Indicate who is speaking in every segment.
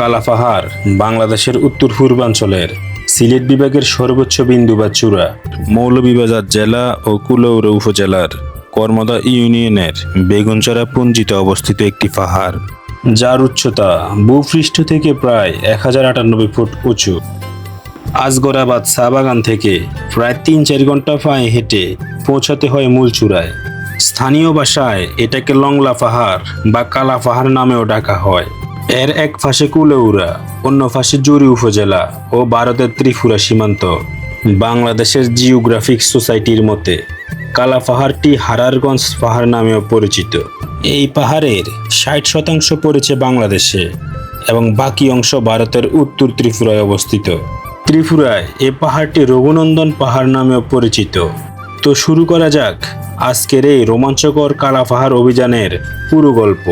Speaker 1: কালাপাহাড় বাংলাদেশের উত্তর পূর্বাঞ্চলের সিলেট বিভাগের সর্বোচ্চ বিন্দু বা চূড়া, মৌলভীবাজার জেলা ও কুলৌড়া উপজেলার কর্মদা ইউনিয়নের বেগুনচড়া পুঞ্জিতে অবস্থিত একটি পাহাড়। যার উচ্চতা ভূপৃষ্ঠ থেকে প্রায় এক হাজার আটানব্বই ফুট উঁচু। আজগরাবাদ চা বাগান থেকে প্রায় তিন চার ঘণ্টা পায়ে হেঁটে পৌঁছাতে হয় মূল চূড়ায়। স্থানীয় ভাষায় এটাকে লংলা পাহাড় বা কালা পাহাড় নামেও ডাকা হয়। এর এক পাশে কুলেউড়া অন্য পাশে জুরি উপজেলা ও ভারতের ত্রিপুরা সীমান্ত। বাংলাদেশের জিওগ্রাফিক সোসাইটির মতে কালা পাহাড়টি হারারগঞ্জ পাহাড় নামেও পরিচিত। এই পাহাড়ের ষাট শতাংশ পড়েছে বাংলাদেশে এবং বাকি অংশ ভারতের উত্তর ত্রিপুরায় অবস্থিত। ত্রিপুরায় এ পাহাড়টি রঘুনন্দন পাহাড় নামেও পরিচিত। তো শুরু করা যাক আজকের এই রোমাঞ্চকর কালা পাহাড় অভিযানের পুরো গল্প।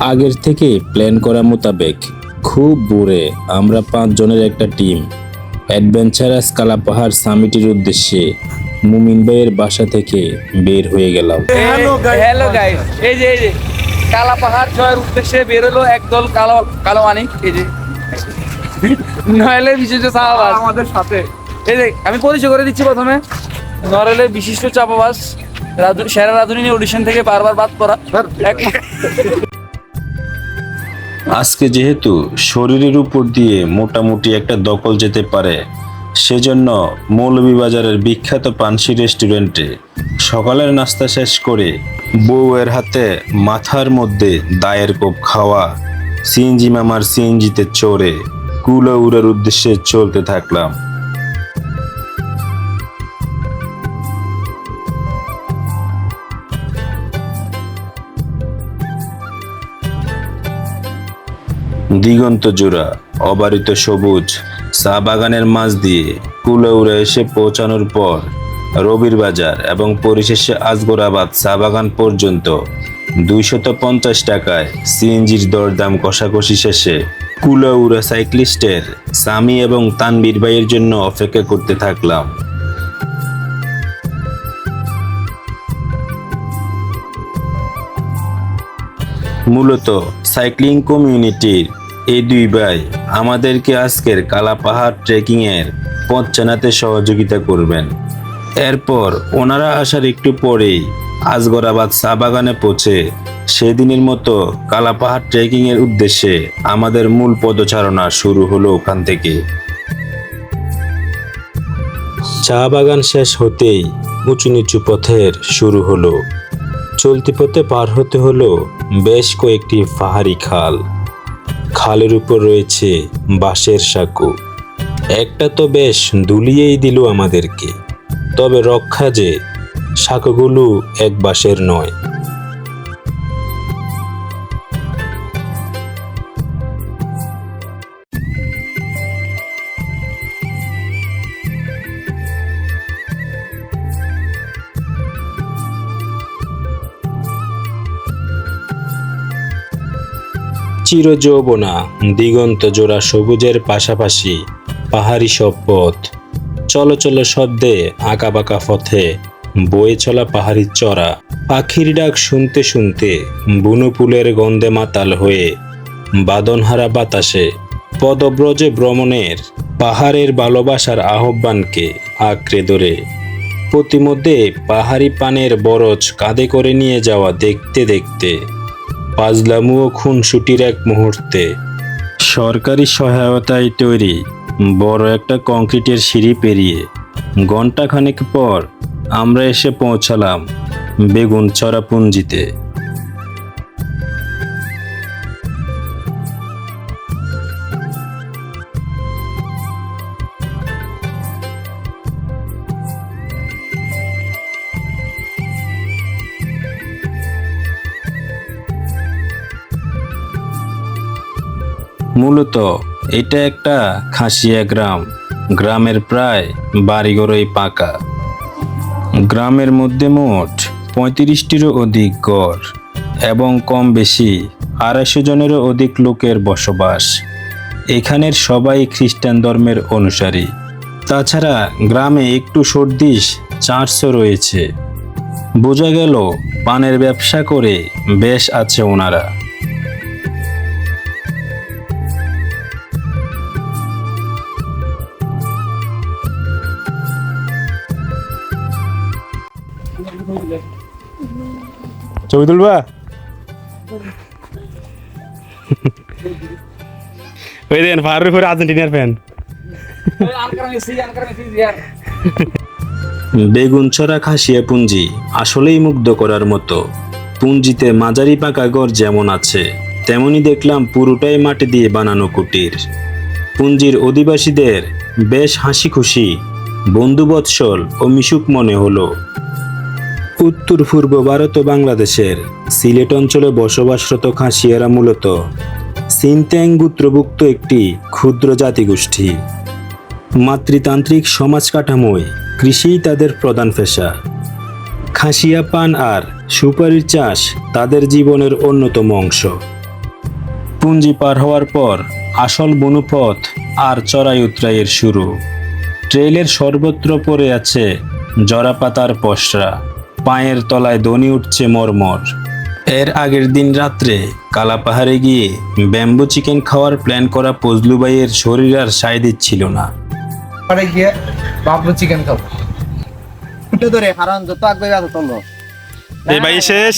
Speaker 1: আগের থেকে প্ল্যান করা মোতাবেক খুব ভোরে আমরা পাঁচজনের একটা টিম অ্যাডভেঞ্চারাস কালা পাহাড় সামিটের উদ্দেশ্যে মুমিন ভাইয়ের বাসা থেকে বের হয়ে গেলাম।
Speaker 2: হ্যালো গাইস এই যে এই যে কালা পাহাড় জয়ের উদ্দেশ্যে বেরোলো একদল কালো কালো মানিক এই যে। নয়লের বিশিষ্ট চাপাবাস আমাদের সাথে। এই যে আমি পরিচয় করে দিচ্ছি প্রথমে। নরেলের বিশিষ্ট চাপাবাস সেরা রাধুনী অডিশন থেকে বারবার বাদ করা
Speaker 1: আজকে যেহেতু শরীরের উপর দিয়ে মোটামুটি একটা দখল যেতে পারে, সেজন্য মৌলভীবাজারের বিখ্যাত পানসি রেস্টুরেন্টে সকালের নাস্তা শেষ করে বউয়ের হাতে মাথার মধ্যে দায়ের কোপ খাওয়া সিএনজি মামার সিএনজিতে চড়ে কুলো কুলাউড়ের উদ্দেশ্যে চলতে থাকলাম। দিগন্ত জোড়া, অবারিত সবুজ, চা বাগানের মাঝ দিয়ে কুলাউড়ে এসে পৌঁছানোর পর রবির বাজার এবং পরিশেষে আজগরাবাদ চা বাগান পর্যন্ত দুইশত পঞ্চাশ টাকায় সিএনজির দরদাম কষাকষি শেষে কুলাউড়া সাইক্লিস্টের সামি এবং তানবীর ভাইয়ের জন্য অপেক্ষা করতে থাকলাম। মূলত সাইক্লিং কমিউনিটির এই দুই ভাই আমাদেরকে আজকের কালা পাহাড় ট্রেকিংয়ের পথ চেনাতে সহযোগিতা করবেন। এরপর ওনারা আসার একটু পরেই আজগরাবাদ চা বাগানে পৌঁছে সেদিনের মতো কালা পাহাড় ট্রেকিংয়ের উদ্দেশ্যে আমাদের মূল পদচারণা শুরু হলো ওখান থেকে। চা বাগান শেষ হতেই উঁচু নিচু পথের শুরু হলো। চলতি পথে পার হতে হলো বেশ কয়েকটি পাহাড়ি খাল। খালের উপর রয়েছে বাঁশের সাঁকো। একটা তো বেশ দুলিয়েই দিল আমাদেরকে, তবে রক্ষা যে সাঁকোগুলো এক বাঁশের নয়। চিরযৌবনা, দিগন্ত জোড়া সবুজের পাশাপাশি পাহাড়ি সব পথ। চলো চলো শব্দে আঁকা বাঁকা পথে বয়ে চলা পাহাড়ি চড়া। পাখির ডাক শুনতে শুনতে বুনুপুলের গন্ধে মাতাল হয়ে বাদনহারা বাতাসে পদব্রজে ভ্রমণের পাহাড়ের ভালোবাসার আহ্বানকে আঁকড়ে ধরে। প্রতিমধ্যে পাহাড়ি পানের বরজ কাঁধে করে নিয়ে যাওয়া দেখতে দেখতে পাজলামু ও খুনসুটির এক মুহূর্তে। সরকারি সহায়তায় তৈরি বড় একটা কংক্রিটের সিঁড়ি পেরিয়ে ঘণ্টাখানেক পর আমরা এসে পৌঁছালাম বেগুন চড়াপুঞ্জিতে মূলত এটা একটা খাসিয়া গ্রাম। গ্রামের প্রায় বাড়িঘরই পাকা। গ্রামের মধ্যে মোট পঁয়ত্রিশটিরও অধিক গড় এবং কম বেশি আড়াইশো জনেরও অধিক লোকের বসবাস। এখানের সবাই খ্রিস্টান ধর্মের অনুসারী। তাছাড়া গ্রামে একটু সর্দিশ চার্চও রয়েছে। বোঝা গেল পানের ব্যবসা করে বেশ আছে ওনারা। ছবি তুলবা ওই দেন ফারুর উপরে আর্জেন্টিনার ফ্যান
Speaker 2: আনকার মেসি
Speaker 1: খাসিয়া পুঞ্জি আসলেই মুগ্ধ করার মতো। পুঞ্জিতে মাঝারি পাকা ঘর যেমন আছে তেমনি দেখলাম পুরোটাই মাটি দিয়ে বানানো কুটির। পুঞ্জির অধিবাসীদের বেশ হাসি খুশি বন্ধুবৎসল ও মিশুক মনে হলো। উত্তর পূর্ব ভারত ও বাংলাদেশের। সিলেট অঞ্চলে বসবাসরত খাসিয়ারা মূলত সিনত্যাং গোত্রভুক্ত একটি ক্ষুদ্র জাতিগোষ্ঠী। মাতৃতান্ত্রিক সমাজ কাঠামোয় কৃষিই তাদের প্রধান পেশা। খাসিয়া পান আর সুপারির চাষ তাদের জীবনের অন্যতম অংশ। পুঞ্জি পার হওয়ার পর আসল বনুপথ আর চড়াই উতরাইয়ের শুরু। ট্রেলের সর্বত্র পড়ে আছে জরাপাতার পসরা। পায়ের তলায় দনি উঠছে মরমর। এর আগের দিন রাত্রে কালাপাহাড়ে গিয়ে ব্যাম্বু চিকেন খাওয়ার প্ল্যান করা পজলু ভাইয়ের শরীর আর সায় দিচ্ছিল না।
Speaker 2: পরে গিয়ে বাবলু চিকেন খাব।
Speaker 3: উঠে ধরে হারান যত আগবে যত তলো
Speaker 1: এই ভাই শেষ?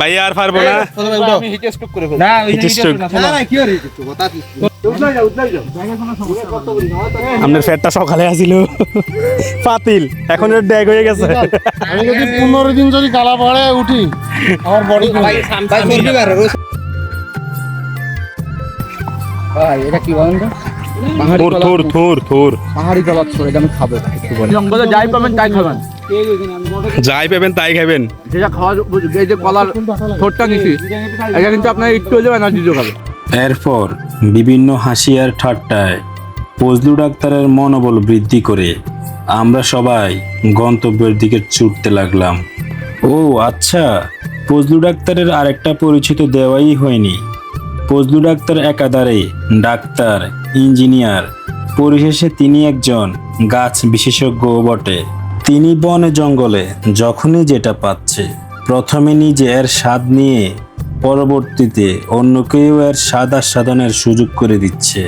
Speaker 1: ভাই আর পারব না?
Speaker 3: কি
Speaker 1: আপনার ফ্যাটটা সকালে আসিল। পাতিল এখন এর ড্যাগ হয়ে গেছে।
Speaker 4: আমি যদি পনেরো দিন যদি কালা উঠি আমার বডি
Speaker 3: এটা কি বলেন
Speaker 1: থুর থুর থুর থুর।
Speaker 3: পাহাড়ি গলাপ ছোড়ে আমি খাব।
Speaker 2: জঙ্গলে যাই পাবেন তাই খাবেন।
Speaker 1: যাই পাবেন তাই খাবেন।
Speaker 2: যেটা খাওয়া এই যে কলার ঠোঁটটা নিছি এটা কিন্তু আপনার একটু হলেও এনার্জি যোগাবে।
Speaker 1: এরপর বিভিন্ন হাসিয়ার ঠাট্টায় ফজলু ডাক্তারের মনোবল বৃদ্ধি করে আমরা সবাই গন্তব্যের দিকে ছুটতে লাগলাম। ও আচ্ছা ফজলু ডাক্তারের আরেকটা পরিচিত দেওয়াই হয়নি। ফজলু ডাক্তার একাধারে ডাক্তার, ইঞ্জিনিয়ার, পরিশেষে তিনি একজন গাছ বিশেষজ্ঞ বটে। তিনি বনে জঙ্গলে যখনই যেটা পাচ্ছে, প্রথমে নিজে এর স্বাদ নিয়ে পরবর্তীতে অন্য কেউ এর স্বাদ আস্বাদনের সুযোগ করে দিচ্ছে।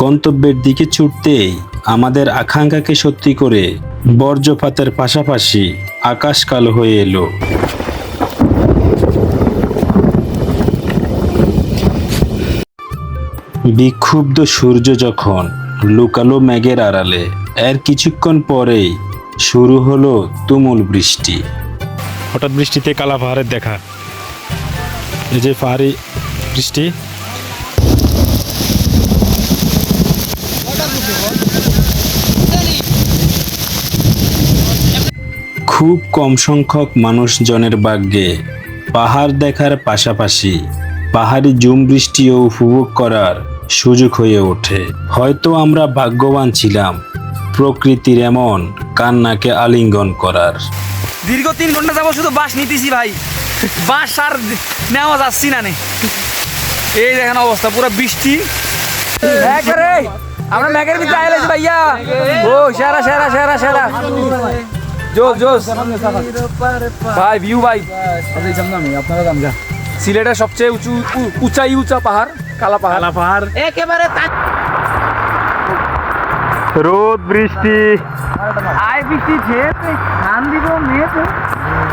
Speaker 1: গন্তব্যের দিকে ছুটতেই আমাদের আকাঙ্ক্ষাকে সত্যি করে বর্জ্যপাতের পাশাপাশি আকাশ কালো হয়ে এলো। বিক্ষুব্ধ সূর্য যখন লুকালো মেঘের আড়ালে, এর কিছুক্ষণ পরেই শুরু হলো তুমুল বৃষ্টি। হঠাৎ বৃষ্টিতে কালা পাহাড়ের দেখা। এই যে পাহাড়ি বৃষ্টি। খুব কম সংখ্যক মানুষজনের ভাগ্যে পাহাড় দেখার পাশাপাশি পাহাড়ি জুম বৃষ্টিও উপভোগ করার সুযোগ হয়ে ওঠে। হয়তো আমরা ভাগ্যবান ছিলাম প্রকৃতির এমন কান্নাকে আলিঙ্গন করার।
Speaker 2: দীর্ঘ তিন ঘণ্টা যাব শুধু বাস নিতেছি ভাই। বাস আর নেওয়া যাচ্ছি না নে। এই দেখেন অবস্থা পুরো বৃষ্টি। একবারে আমরা ম্যাগের ভিতরে আইলে ভাইয়া। ও সেরা সেরা সেরা সেরা। জোস জোস। ভাই ভিউ ভাই।
Speaker 3: আপনারা দাম যা
Speaker 2: সিলেটের সবচেয়ে উঁচু উঁচাই উঁচা পাহাড় কালা পাহাড়। কালা পাহাড়।
Speaker 3: একেবারে
Speaker 1: রোদ বৃষ্টি।
Speaker 2: আয় বৃষ্টি মেয়েতে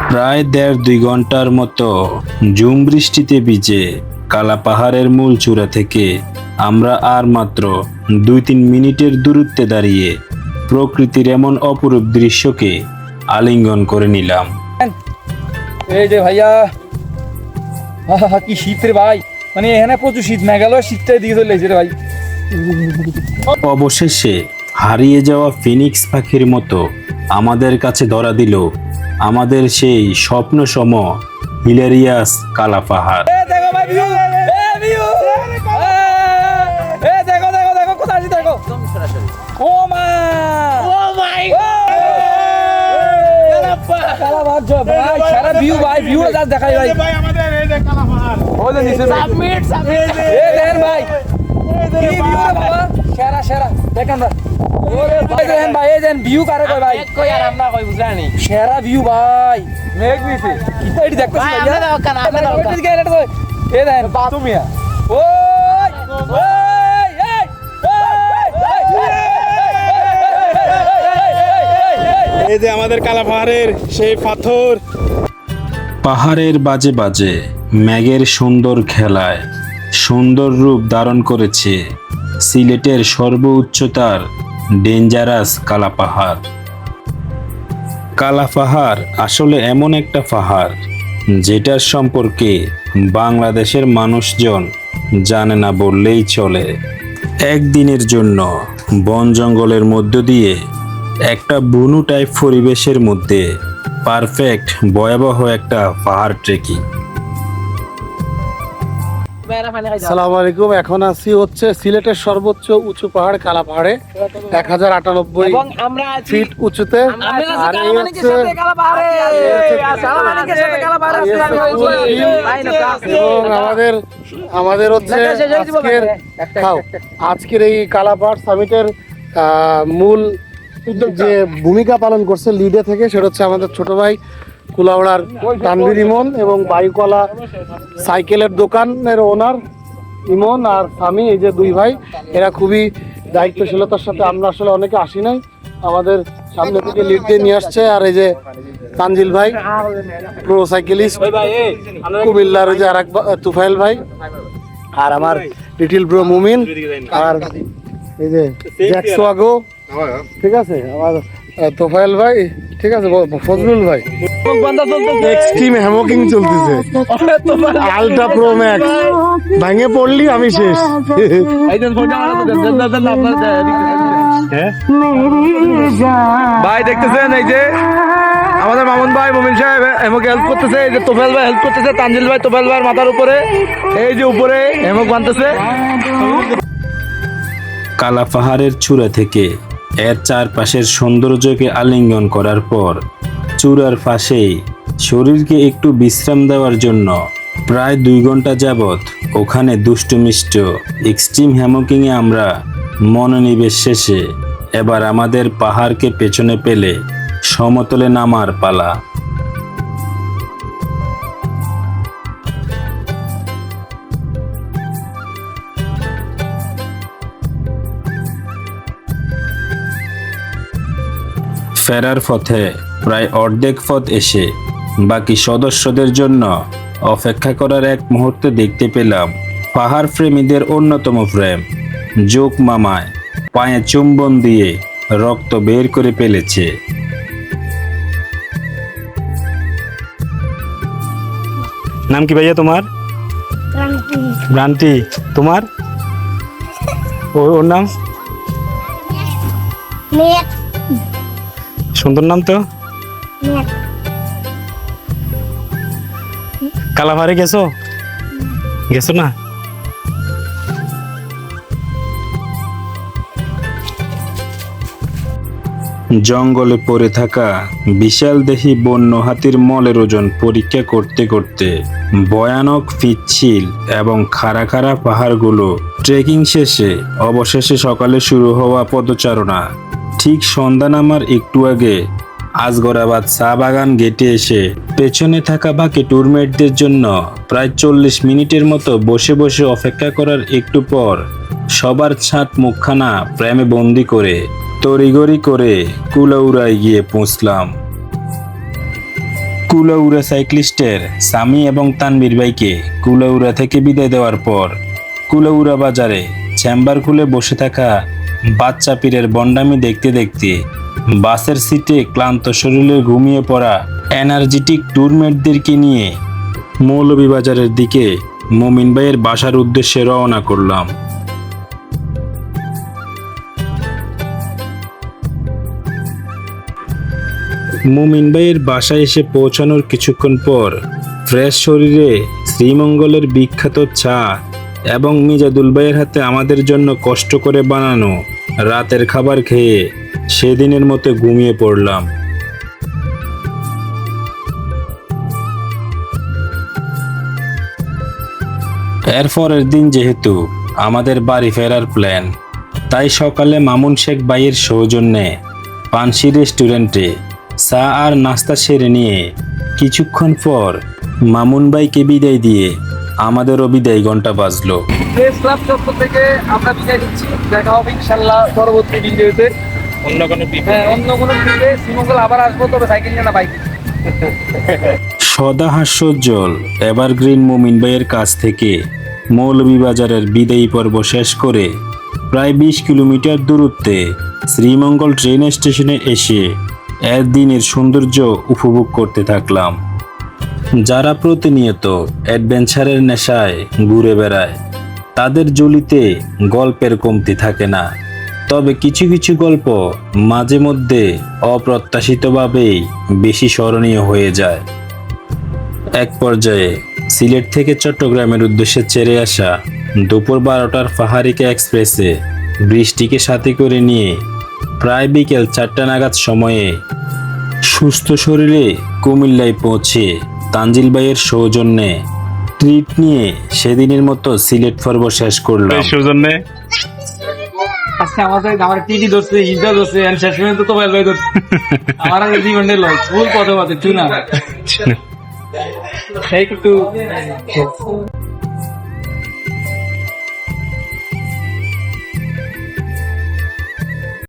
Speaker 1: প্রায় দেড় দুই ঘণ্টার মতো ঝুম বৃষ্টিতে ভিজে কালা পাহাড়ের মূল চূড়া থেকে আমরা আর মাত্র দুই তিন মিনিটের দূরত্বে দাঁড়িয়ে প্রকৃতির এমন অপরূপ দৃশ্যকে আলিঙ্গন করে নিলাম।
Speaker 2: এই যে ভাইয়া কি শীত রে ভাই। মানে এখানে প্রচুর শীত মেঘালয় শীতটাই দিয়ে চলে রে ভাই।
Speaker 1: অবশেষে হারিয়ে যাওয়া ফিনিক্স পাখির মতো আমাদের কাছে ধরা দিল। আমাদের সেই স্বপ্ন সম হিলেরিয়াস কালা পাহাড়
Speaker 2: দেখো ভাই ভিউ এ ভিউ। এ দেখো দেখো দেখো কোথায় আছি দেখো। ও মা। ও মাই কালা ভাত জব ভাই সারা ভিউ ভাই ভিউ যা দেখাই ভাই।
Speaker 4: ভাই আমাদের এই যে কালা পাহাড়
Speaker 2: ওই যে নিচে সাবমিট সাবমিট। এ দেখেন ভাই সেরা সেরা। দেখেন ভাই ভাই দেখেন ভাই এই দেখেন ভিউ কারে কয় ভাই
Speaker 3: কই আর আমরা কই বুঝলানি
Speaker 2: সেরা ভিউ ভাই মেঘ দিছে কিতা এটি দেখতেছি
Speaker 3: ভাই, আমরা দাও কানা, আমরা দাও কানা।
Speaker 2: এটা তো এ দেখেন তুমি ওই ওই এই
Speaker 1: এই যে আমাদের কালা পাহাড়ের সেই পাথর পাহাড়ের বাজে বাজে ম্যাগের সুন্দর খেলায় সুন্দর রূপ ধারণ করেছে সিলেটের সর্বোচ্চতার ডেঞ্জারাস কালা পাহাড় কালা পাহাড় আসলে এমন একটা পাহাড়, যেটার সম্পর্কে বাংলাদেশের মানুষজন জানে না বললেই চলে। একদিনের জন্য বন জঙ্গলের মধ্য দিয়ে একটা বুনু টাইপ পরিবেশের মধ্যে পারফেক্ট, ভয়াবহ একটা পাহাড় ট্রেকিং।
Speaker 4: সালাম আলাইকুম এখন আছি হচ্ছে সিলেটের সর্বোচ্চ উঁচু পাহাড় কালা পাহাড়ে এক হাজার আটানব্বই ফিট উঁচুতে। আর এই হচ্ছে এবং আমাদের আমাদের হচ্ছে আজকের আজকের এই কালাপাহাড় সামিটের মূল যে ভূমিকা পালন করছে লিডে থেকে সেটা হচ্ছে আমাদের ছোট ভাই কুলাউড়ার তানভীর ইমন এবং বায়ুকলা সাইকেলের দোকানের ওনার ইমন আর স্বামী এই যে দুই ভাই, এরা খুবই দায়িত্বশীলতার সাথে আমরা আসলে অনেকে আসি নাই। আমাদের সামনে থেকে লিড দিয়ে নিয়ে আসছে আর এই যে তানজিল ভাই প্রো সাইকেলিস্ট কুমিল্লার যে আর এক তুফাইল ভাই আর আমার লিটিল ব্রো মুমিন আর এই যে ঠিক আছে? আমার তোফায়েল ভাই ঠিক আছে ফজলুল ভাই। এক্সট্রিম হ্যামকিং চলতেছে। আলট্রা প্রো ম্যাক্স ভাঙে পড়লি আমি শেষ।
Speaker 2: ভাই দেখতেছেন এই যে আমাদের মামুন ভাই মমিন সাহেব এমক হেল্প করতেছে এই যে তোফেল ভাই হেল্প করতেছে তানজিল ভাই তোফেল ভাইয়ের মাথার উপরে এই যে উপরে হেমক বানতেছে
Speaker 1: কালা পাহাড়ের চূড়া থেকে এর চারপাশের সৌন্দর্যকে আলিঙ্গন করার পর, চূড়ার পাশেই শরীরকে একটু বিশ্রাম দেওয়ার জন্য প্রায় দুই ঘণ্টা যাবৎ ওখানে দুষ্টুমিষ্ট এক্সট্রিম হ্যামকিংয়ে আমরা মনোনিবেশ শেষে এবার আমাদের পাহাড়কে পেছনে পেলে সমতলে নামার পালা। ফেরার পথে প্রায় অর্ধেক পথ এসে বাকি সদস্যদের জন্য অপেক্ষা করার এক মুহূর্তে দেখতে পেলাম। পাহাড় প্রেমীদের অন্যতম প্রেম। যোগ মামায় পায়ে চুম্বন দিয়ে রক্ত বের করে ফেলেছে। নাম কি ভাইয়া তোমার? ভ্রান্তি তোমার? ও- ওর নাম? সুন্দর নাম তো? কালাভারে গেছো? গেছো না? জঙ্গলে পড়ে থাকা বিশাল দেহি বন্য হাতির মলের ওজন পরীক্ষা করতে করতে ভয়ানক পিচ্ছিল এবং খাড়া খাড়া পাহাড়গুলো ট্রেকিং শেষে অবশেষে সকালে শুরু হওয়া পদচারণা। ঠিক সন্ধ্যা নামার একটু আগে আজগরাবাদ চা বাগান গেটে এসে পেছনে থাকা বাকি ট্যুরমেটদের জন্য প্রায় চল্লিশ মিনিটের মতো বসে বসে অপেক্ষা করার একটু পর সবার ছাদ মুখখানা প্রেমে বন্দি করে তড়িগড়ি করে কুলাউড়ায় গিয়ে পৌঁছলাম। কুলাউড়া সাইক্লিস্টের স্বামী এবং তানবীর ভাইকে কুলাউড়া থেকে বিদায় দেওয়ার পর কুলাউড়া বাজারে চেম্বার খুলে বসে থাকা বাচ্চা পীরের বন্ডামি দেখতে দেখতে বাসের সিটে ক্লান্ত শরীরে ঘুমিয়ে পড়া এনার্জেটিক ট্যুরমেটদেরকে নিয়ে মৌলভীবাজারের দিকে মমিন ভাইয়ের বাসার উদ্দেশ্যে রওনা করলাম। মুমিন ভাইয়ের বাসায় এসে পৌঁছানোর কিছুক্ষণ পর ফ্রেশ শরীরে শ্রীমঙ্গলের বিখ্যাত চা এবং মিজাদুল ভাইয়ের হাতে আমাদের জন্য কষ্ট করে বানানো রাতের খাবার খেয়ে সেদিনের মতো ঘুমিয়ে পড়লাম। এর পরের দিন যেহেতু আমাদের বাড়ি ফেরার প্ল্যান তাই সকালে মামুন শেখ ভাইয়ের সৌজন্যে পানসি রেস্টুরেন্টে চা আর নাস্তা সেরে নিয়ে কিছুক্ষণ পর মামুন ভাইকে বিদায় দিয়ে আমাদেরও বিদায় ঘণ্টা বাজলো।
Speaker 2: প্রেস ক্লাব চত্বর থেকে আমরা বিদায় দিচ্ছি দেখা হবে ইনশাল্লাহ পরবর্তী ভিডিওতে।
Speaker 1: অন্য কোনো
Speaker 2: হ্যাঁ অন্য কোনো ভিডিওতে শ্রীমঙ্গল আবার আসব তবে সাইকেল নিয়ে না বাইক
Speaker 1: সদা হাস্যোজ্জ্বল এভারগ্রিন মুমিন ভাইয়ের কাছ থেকে মৌলভীবাজারের বিদায়ী পর্ব শেষ করে প্রায় বিশ কিলোমিটার দূরত্বে শ্রীমঙ্গল ট্রেন স্টেশনে এসে এর দিনের সৌন্দর্য উপভোগ করতে থাকলাম। যারা প্রতিনিয়ত অ্যাডভেঞ্চারের নেশায় ঘুরে বেড়ায়, তাদের জুলিতে গল্পের কমতি থাকে না। তবে কিছু কিছু গল্প মাঝে মধ্যে অপ্রত্যাশিতভাবেই বেশি স্মরণীয় হয়ে যায়। এক পর্যায়ে সিলেট থেকে চট্টগ্রামের উদ্দেশ্যে চেড়ে আসা দুপুর বারোটার পাহাড়িকা এক্সপ্রেসে বৃষ্টিকে সাথে করে নিয়ে প্রায় বিকেল চারটা নাগাদ সময়ে সুস্থ শরীরে কুমিল্লায় পৌঁছে তানজিল ভাইয়ের সৌজন্যে ট্রিট নিয়ে সেদিনের মতো সিলেট পর্ব শেষ করল
Speaker 5: সৌজন্যে?
Speaker 2: আজকে আমাদের আমার টিভি ধরছে ইজা ধরছে আমি শেষ পর্যন্ত তো ভাই ধরছে। আমার আগে জীবনে লয় ফুল কথা বলতে চুনা একটু